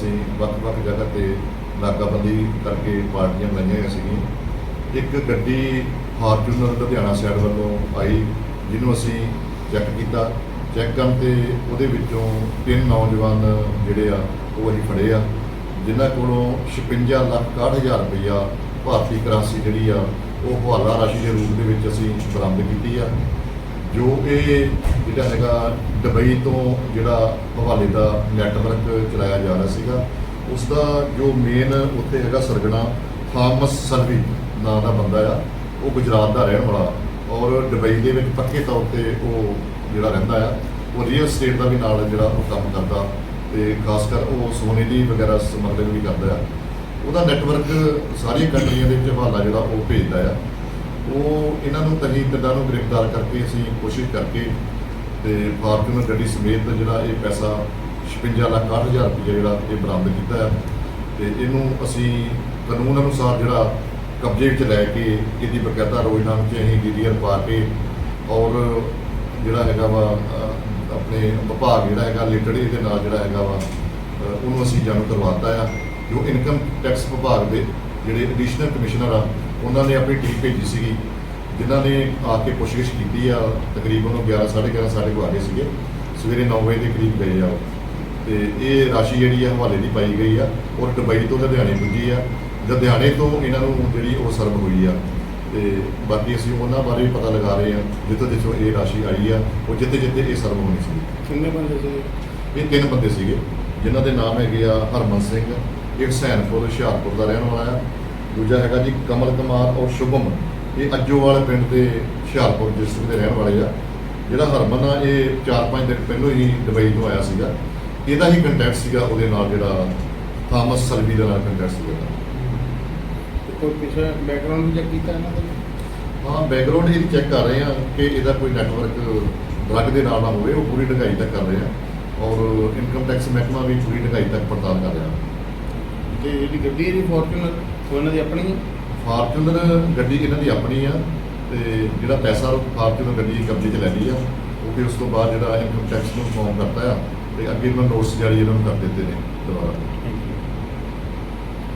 ਅਸੀਂ ਵੱਖ-ਵੱਖ ਜਗ੍ਹਾ ਤੇ ਨਾਕਾਬੰਦੀ ਕਰਕੇ ਪਾਰਟੀਆਂ ਬਣਾਈਆਂ ਹੋਈਆਂ ਸੀਗੀਆਂ। ਇੱਕ ਗੱਡੀ ਫਾਰਚੂਨਰ ਲੁਧਿਆਣਾ ਸਾਈਡ ਵੱਲੋਂ ਆਈ, ਜਿਹਨੂੰ ਅਸੀਂ ਚੈੱਕ ਕੀਤਾ। ਚੈੱਕ ਕਰਨ ਤੇ ਉਹਦੇ ਵਿੱਚੋਂ ਤਿੰਨ ਨੌਜਵਾਨ ਜਿਹੜੇ ਆ, ਉਹ ਅਸੀਂ ਫੜੇ ਆ, ਜਿਨ੍ਹਾਂ ਕੋਲੋਂ 56 ਲੱਖ 61000 ਰੁਪਈਆ ਭਾਰਤੀ ਕਰੰਸੀ ਜਿਹੜੀ ਆ, ਉਹ ਹਵਾਲਾ ਰਾਸ਼ੀ ਦੇ ਰੂਪ ਦੇ ਵਿੱਚ ਅਸੀਂ ਬਰਾਮਦ ਕੀਤੀ ਆ। ਜੋ ਕਿ ਜਿਹੜਾ ਹੈਗਾ ਦੁਬਈ ਤੋਂ ਜਿਹੜਾ ਹਵਾਲੇ ਦਾ ਨੈਟਵਰਕ ਚਲਾਇਆ ਜਾ ਰਿਹਾ ਸੀਗਾ ਉਸ ਦਾ ਜੋ ਮੇਨ ਉੱਥੇ ਹੈਗਾ ਸਰਗਣਾ ਫਾਰਮਸ ਸਰਵੀ ਨਾਂ ਦਾ ਬੰਦਾ ਆ, ਉਹ ਗੁਜਰਾਤ ਦਾ ਰਹਿਣ ਵਾਲਾ ਔਰ ਦੁਬਈ ਦੇ ਵਿੱਚ ਪੱਕੇ ਤੌਰ ਤੇ ਉਹ ਜਿਹੜਾ ਰਹਿੰਦਾ ਆ, ਉਹ ਰੀਅਲ ਸਟੇਟ ਦਾ ਵੀ ਨਾਲ ਜਿਹੜਾ ਉਹ ਕੰਮ ਕਰਦਾ ਤੇ ਖਾਸ ਕਰ ਉਹ ਸੋਨੇ ਦੀ ਵਗੈਰਾ ਸਮਗਲਿੰਗ ਵੀ ਕਰਦਾ ਆ। ਉਹਦਾ ਨੈਟਵਰਕ ਸਾਰੀਆਂ ਕੰਟਰੀਆਂ ਦੇ ਵਿੱਚ ਹਵਾਲਾ ਜਿਹੜਾ ਉਹ ਭੇਜਦਾ ਆ। ਉਹ ਇਹਨਾਂ ਨੂੰ ਤਹੀਂ ਪਿੰਡਾਂ ਨੂੰ ਗ੍ਰਿਫਤਾਰ ਕਰਕੇ ਅਸੀਂ ਕੋਸ਼ਿਸ਼ ਕਰਕੇ ਤੇ ਫਾਰਚੂਨਰ ਗੱਡੀ ਸਮੇਤ ਜਿਹੜਾ ਇਹ ਪੈਸਾ 56 ਲੱਖ 68000 ਰੁਪਏ ਜਿਹੜਾ ਇਹ ਬਰਾਮਦ ਕੀਤਾ ਹੈ ਤੇ ਇਹਨੂੰ ਅਸੀਂ ਕਾਨੂੰਨ ਅਨੁਸਾਰ ਜਿਹੜਾ ਕਬਜ਼ੇ ਵਿੱਚ ਲੈ ਕੇ ਇਹਦੀ ਬਕਾਇਦਾ ਰੋਜ਼ਨਾਮ 'ਚ ਅਸੀਂ ਡੀਡੀਆਰ ਪਾ ਕੇ ਔਰ ਜਿਹੜਾ ਹੈਗਾ ਵਾ ਆਪਣੇ ਵਿਭਾਗ ਜਿਹੜਾ ਹੈਗਾ ਲਿਟਡ ਦੇ ਨਾਲ ਜਿਹੜਾ ਹੈਗਾ ਵਾ ਉਹਨੂੰ ਅਸੀਂ ਜਾਣੂ ਕਰਵਾਤਾ ਆ। ਜੋ ਇਨਕਮ ਟੈਕਸ ਵਿਭਾਗ ਦੇ ਜਿਹੜੇ ਐਡੀਸ਼ਨਲ ਕਮਿਸ਼ਨਰ ਆ ਉਹਨਾਂ ਨੇ ਆਪਣੀ ਟੀਮ ਭੇਜੀ ਸੀਗੀ ਜਿਨ੍ਹਾਂ ਨੇ ਆ ਕੇ ਪੁੱਛਗਿੱਛ ਕੀਤੀ ਆ ਤਕਰੀਬਨ ਉਹ 11 11:30 ਸਾਡੇ ਕੋਲ ਆ ਗਏ ਸੀਗੇ ਸਵੇਰੇ 9 ਵਜੇ ਦੇ ਕਰੀਬ ਗਏ ਆ ਤੇ ਇਹ ਰਾਸ਼ੀ ਜਿਹੜੀ ਆ ਹਵਾਲੇ ਦੀ ਪਾਈ ਗਈ ਆ ਔਰ ਦੁਬਈ ਤੋਂ ਲੁਧਿਆਣੇ ਪੁੱਜੀ ਆ। ਲੁਧਿਆਣੇ ਤੋਂ ਇਹਨਾਂ ਨੂੰ ਜਿਹੜੀ ਉਹ ਸਰਵ ਹੋਈ ਆ। ਤੇ ਬਾਕੀ ਅਸੀਂ ਉਹਨਾਂ ਬਾਰੇ ਵੀ ਪਤਾ ਲਗਾ ਰਹੇ ਆ ਜਿੱਥੋਂ ਜਿੱਥੋਂ ਇਹ ਰਾਸ਼ੀ ਆਈ ਆ ਉਹ ਜਿੱਥੇ ਜਿੱਥੇ ਇਹ ਸਰਵ ਹੋਣੀ ਸੀ। ਕਿੰਨੇ ਬੰਦੇ ਸੀ ਇਹ ਤਿੰਨ ਬੰਦੇ ਸੀਗੇ ਜਿਨ੍ਹਾਂ ਦੇ ਨਾਮ ਹੈਗੇ ਆ ਹਰਮਨ ਸਿੰਘ ਇੱਕ ਹੁਸੈਨਪੁਰ ਹੁਸ਼ਿਆਰਪੁਰ ਦਾ ਰਹਿਣ ਵਾਲਾ ਆ ਦੂਜਾ ਹੈਗਾ ਜੀ ਕਮਲ ਕੁਮਾਰ ਔਰ ਸ਼ੁਭਮ। ਇਹ ਅੱਜੋਵਾਲ ਪਿੰਡ ਦੇ ਹੁਸ਼ਿਆਰਪੁਰ ਡਿਸਟ੍ਰਿਕਟ ਦੇ ਰਹਿਣ ਵਾਲੇ ਆ। ਜਿਹੜਾ ਹਰਮਨ ਆ ਇਹ 4-5 ਦਿਨ ਪਹਿਲਾਂ ਹੀ ਦੁਬਈ ਤੋਂ ਆਇਆ ਸੀਗਾ। ਇਹਦਾ ਹੀ ਕੰਟੈਕਟ ਸੀਗਾ ਉਹਦੇ ਨਾਲ ਜਿਹੜਾ ਥਾਮਸ ਸਲਵੀ ਦੇ ਨਾਲ ਕੰਟੈਕਟ ਸੀਗਾ। ਤੇ ਕੋਈ ਪਿਛਲਾ ਬੈਕਗ੍ਰਾਉਂਡ ਵੀ ਚੈੱਕ ਕੀਤਾ ਇਹਨਾਂ ਦਾ ਹਾਂ ਬੈਕਗ੍ਰਾਉਂਡ ਇਹਦੀ ਚੈੱਕ ਕਰ ਰਹੇ ਆ ਕਿ ਇਹਦਾ ਕੋਈ ਨੈਟਵਰਕ ਡਰੱਗ ਦੇ ਨਾਲ ਨਾ ਹੋਵੇ ਉਹ ਪੂਰੀ ਢਗਾਈ ਤੱਕ ਕਰ ਰਹੇ ਆ। ਔਰ ਇਨਕਮ ਟੈਕਸ ਮਹਿਕਮਾ ਵੀ ਪੂਰੀ ਢਗਾਈ ਤੱਕ ਪੜਤਾਲ ਕਰ ਰਿਹਾ। ਤੇ ਜਿਹੜੀ ਗੱਡੀ ਇਹਦੀ ਫੋਰਚੂਨਰ ਉਹ ਇਹਨਾਂ ਦੀ ਆਪਣੀ ਹੈ? ਫਾਰਚੂਨਰ ਗੱਡੀ ਇਹਨਾਂ ਦੀ ਆਪਣੀ ਆ ਤੇ ਜਿਹੜਾ ਪੈਸਾ ਫਾਰਚੂਨਰ ਗੱਡੀ ਕਬਜ਼ੇ 'ਚ ਲੈ ਲਈ ਆ ਉਹ ਫਿਰ ਉਸ ਤੋਂ ਬਾਅਦ ਜਿਹੜਾ ਇਨਕਮ ਟੈਕਸ ਨੂੰ ਫੋਨ ਕਰਤਾ ਆ ਤੇ ਅੱਗੇ ਇਹਨਾਂ ਨੋਟਸ ਜਾਰੀ ਇਹਨਾਂ ਨੂੰ ਕਰ ਦਿੱਤੇ ਨੇ ਦੁਬਾਰਾ